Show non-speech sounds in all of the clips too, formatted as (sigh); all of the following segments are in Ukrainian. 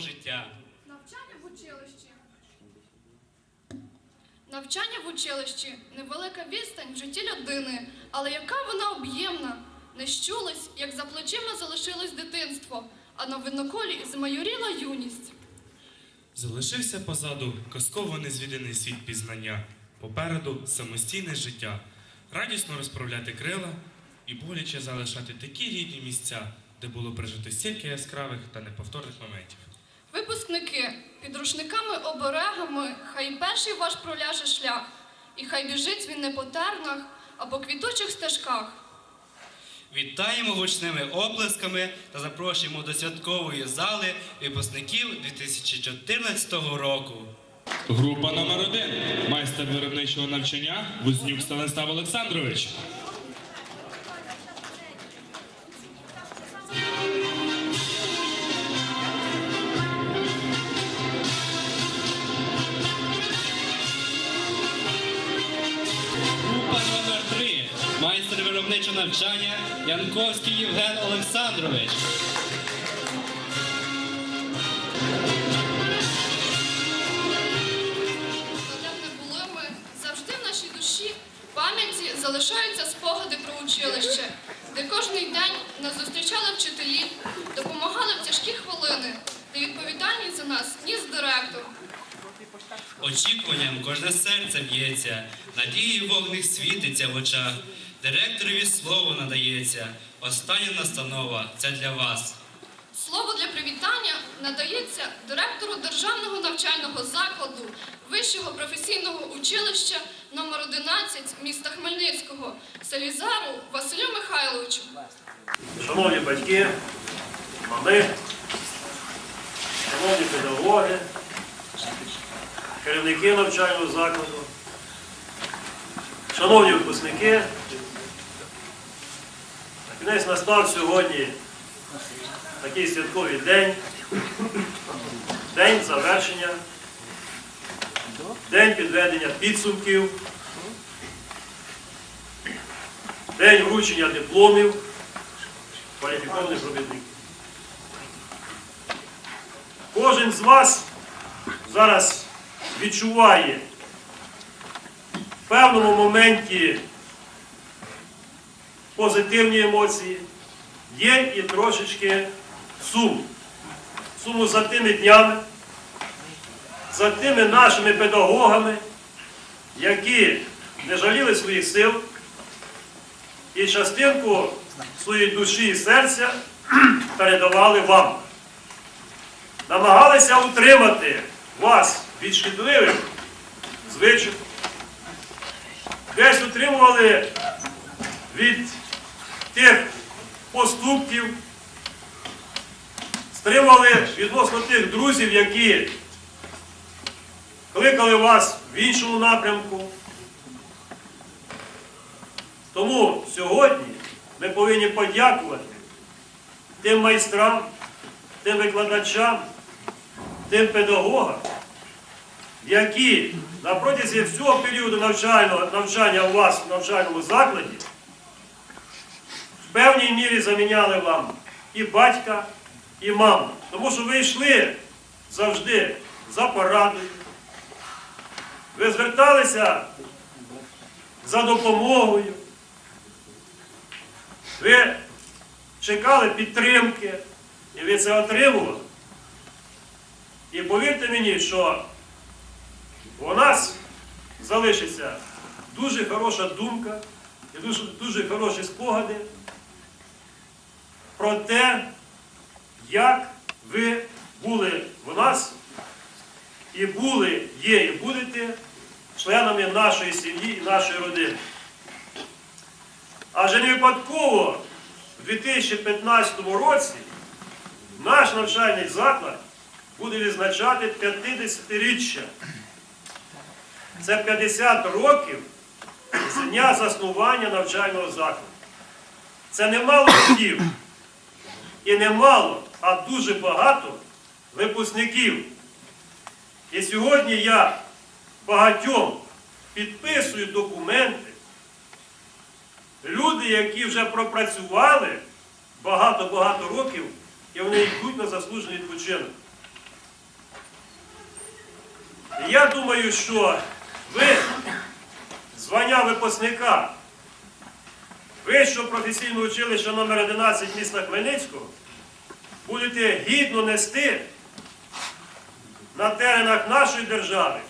життя. Навчання в училищі. Навчання в училищі невелика відстань в житті людини, але яка вона об'ємна. Не щулось, як за плечима залишилось дитинство, а на виноколі змайоріла юність. Залишився позаду казково незвіданий світ пізнання, попереду самостійне життя, радісно розправляти крила і боляче залишати такі рідні місця, де було пережито стільки яскравих та неповторних моментів. Випускники, під рушниками оберегами, хай перший ваш проляже шлях, і хай біжить він не по тернах, а по квітучих стежках. Вітаємо гучними оплесками та запрошуємо до святкової зали випускників 2014 року. Група номер один майстер виробничого навчання Вознюк Станислав Олександрович. Навчання Янковський Євген Олександрович. Де не були ми, завжди в нашій душі пам'яті залишаються спогади про училище, де кожний день нас зустрічали вчителі, допомагали в тяжкі хвилини, де відповідальність за нас ніс директор. Очікуванням кожне серце б'ється, надії вогник світиться в очах. Директорові слово надається. Остання настанова це для вас. Слово для привітання надається директору Державного навчального закладу Вищого професійного училища номер 11 міста Хмельницького Селізару Василю Михайловичу. Шановні батьки, мами, шановні педагоги, керівники навчального закладу, шановні випускники, кінець настав сьогодні такий святковий день, день завершення, день підведення підсумків, день вручення дипломів. Кваліфікованих робітників. Кожен з вас зараз відчуває в певному моменті позитивні емоції, є і трошечки сум. Суму за тими днями, за тими нашими педагогами, які не жаліли своїх сил і частинку своєї душі і серця (clears throat) передавали вам. Намагалися утримати вас від шкідливих звичок, десь утримували від тих поступків, стримували відносно тих друзів, які кликали вас в іншому напрямку. Тому сьогодні ми повинні подякувати тим майстрам, тим викладачам, тим педагогам, які на протязі всього періоду навчального, навчання у вас в навчальному закладі певній мірі заміняли вам і батька, і маму. Тому що ви йшли завжди за порадою. Ви зверталися за допомогою. Ви чекали підтримки, і ви це отримували. І повірте мені, що у нас залишиться дуже хороша думка і дуже, дуже хороші спогади про те, як ви були в нас і були, є і будете членами нашої сім'ї і нашої родини. Адже не випадково в 2015 році наш навчальний заклад буде відзначати 50-річчя. Це 50 років з дня заснування навчального закладу. Це немало років і немало, а дуже багато випускників. І сьогодні я багатьом підписую документи, люди, які вже пропрацювали багато-багато років, і вони йдуть на заслужений відпочинок. Я думаю, що ви звання випускника Вищого професійного училища номер 11 міста Хмельницького будете гідно нести на теренах нашої держави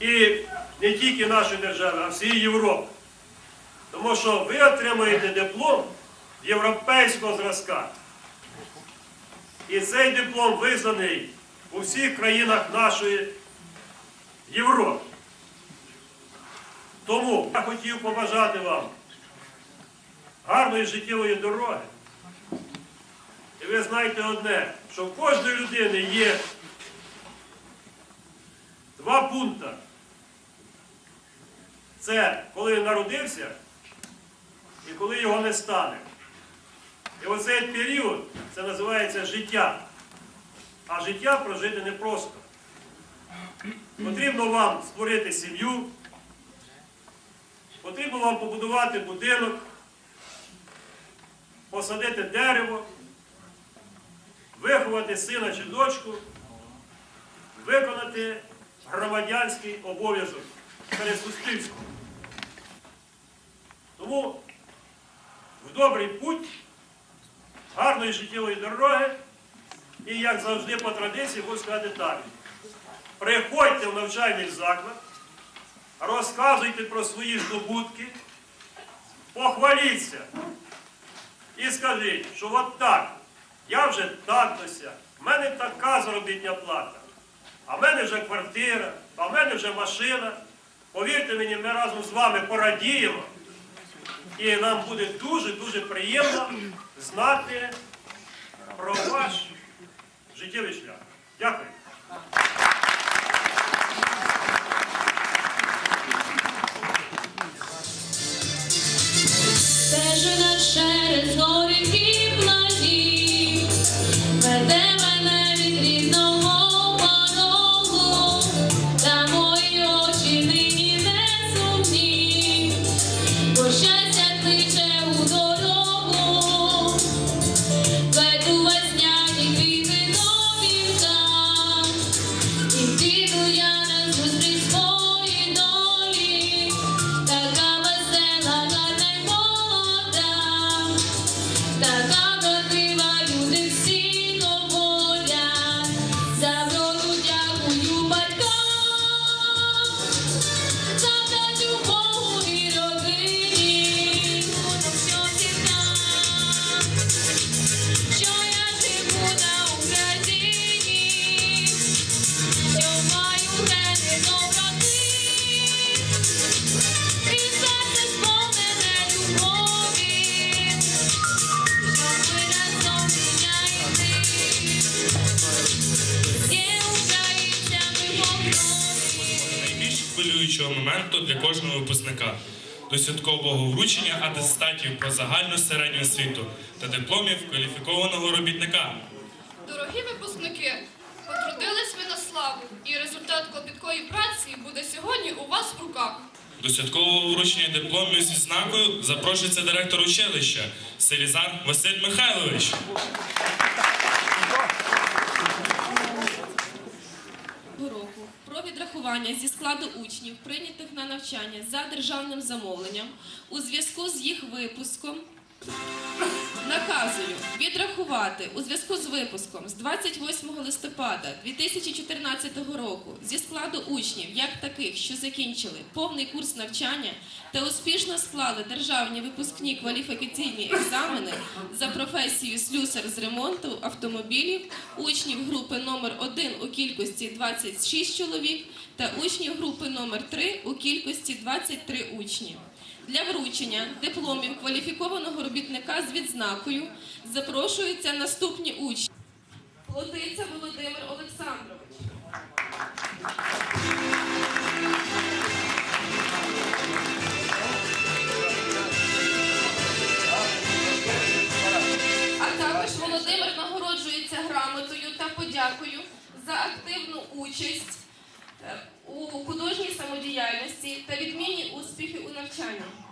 і не тільки нашої держави, а всієї Європи. Тому що ви отримаєте диплом європейського зразка. І цей диплом визнаний у всіх країнах нашої Європи. Тому я хотів побажати вам гарної життєвої дороги. І ви знаєте одне, що в кожної людини є два пункти. Це коли народився і коли його не стане. І оцей період це називається життя. А життя прожити непросто. Потрібно вам створити сім'ю, потрібно вам побудувати будинок, посадити дерево, виховати сина чи дочку, виконати громадянський обов'язок перед суспільством. Тому в добрий путь, гарної життєвої дороги і, як завжди, по традиції, хочу сказати так. Приходьте в навчальний заклад, розказуйте про свої здобутки, похваліться і скажіть, що от так, я вже так досяг, в мене така заробітня плата, а в мене вже квартира, а в мене вже машина. Повірте мені, ми разом з вами порадіємо. І нам буде дуже-дуже приємно знати про ваш життєвий шлях. Дякую. Кожного випускника до святкового вручення атестатів про загальну середню освіту та дипломів кваліфікованого робітника. Дорогі випускники, потрудились ви на славу, і результат клопіткої праці буде сьогодні у вас в руках. До святкового вручення дипломів з відзнакою запрошується директор училища Селізар Василь Михайлович. року про зі складу учнів, прийнятих на навчання за державним замовленням у зв'язку з їх випуском. Наказую відрахувати у зв'язку з випуском з 28 листопада 2014 року зі складу учнів, як таких, що закінчили повний курс навчання та успішно склали державні випускні кваліфікаційні екзамени за професією слюсар з ремонту автомобілів, учнів групи номер 1 у кількості 26 чоловік та учнів групи номер 3 у кількості 23 учні. Для вручення дипломів кваліфікованого робітника з відзнакою запрошуються наступні учні. Плотиця Володимир Олександрович. А також Володимир нагороджується грамотою та подякою за активну участь е, у художній самодіяльності та відмінні успіхи у навчанні.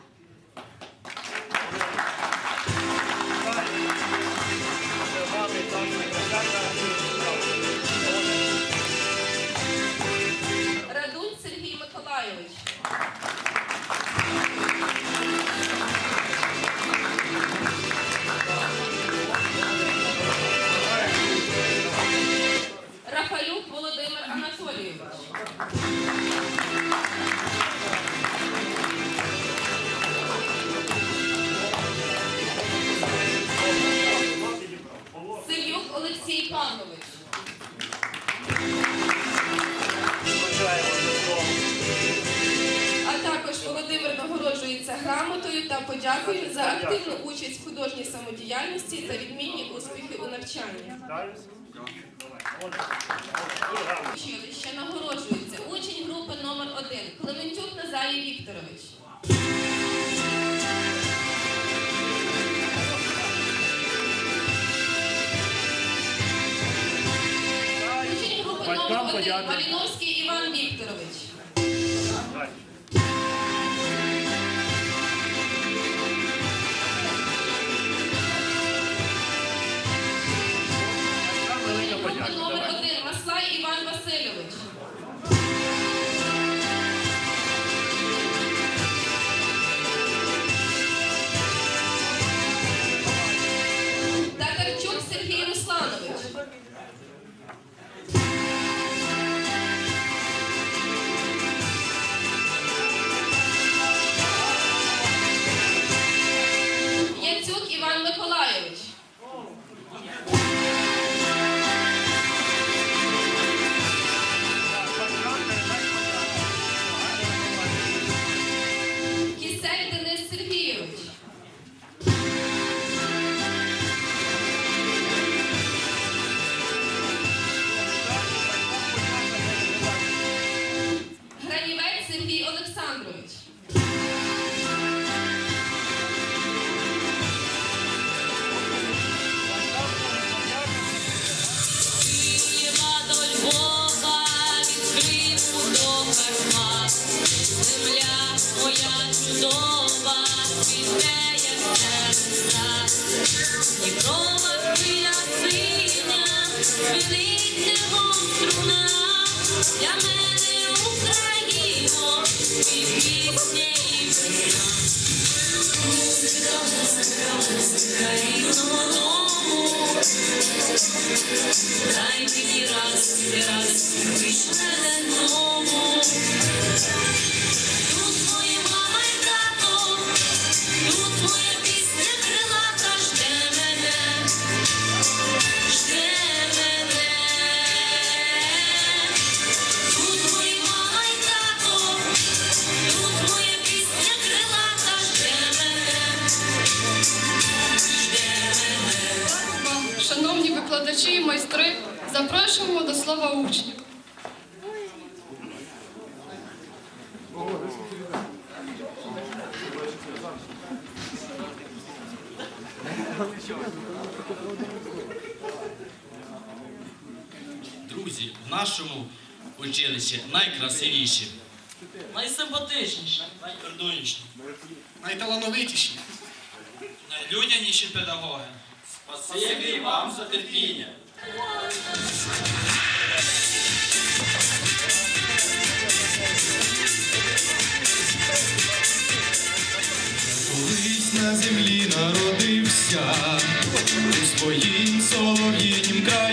Училище нагороджується учень групи номер 1 Клементюк Назарій Вікторович. Учень групи номер 1 подякуємо. Маліновський Іван Вікторович. Моя чудова, цвіте, як небеса. Дніпрова хвиля синя, звенить небом струна. Для мене Україно, і пісня, і пісня. Музика дому, Дай мені раз і раз вишне знову. Тут Друзі, в нашому училищі найкрасивіші. Найсимпатичніші, найордуніші. Найталановитіші. Найлюдяніші педагоги. Спасибі вам за терпіння. Колись на землі народився у своїм солов'їнім краю.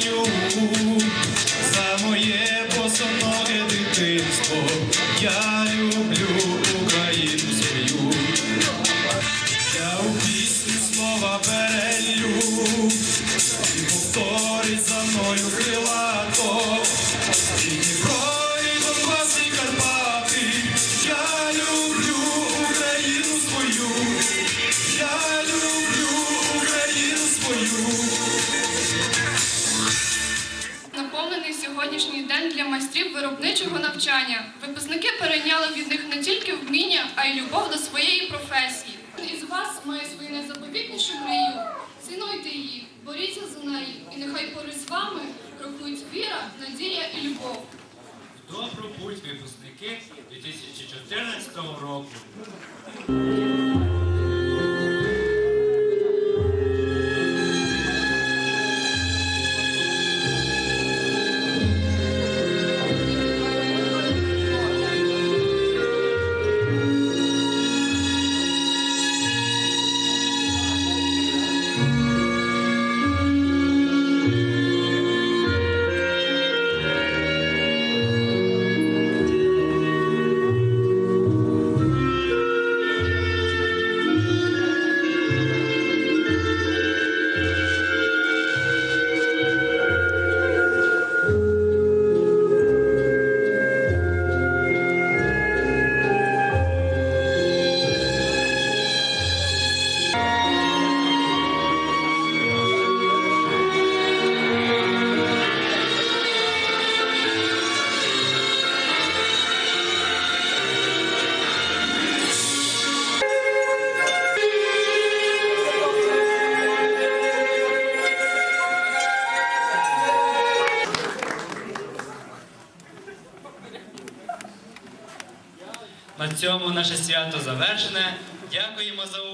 Для майстрів виробничого навчання. Випускники перейняли від них не тільки вміння, а й любов до своєї професії. Із вас має свою найзаповітнішу мрію. Цінуйте її, боріться за неї, і нехай поруч з вами крокують віра, надія і любов. Добру путь випускники 2014 року. Цьому наше свято завершене. Дякуємо за увагу.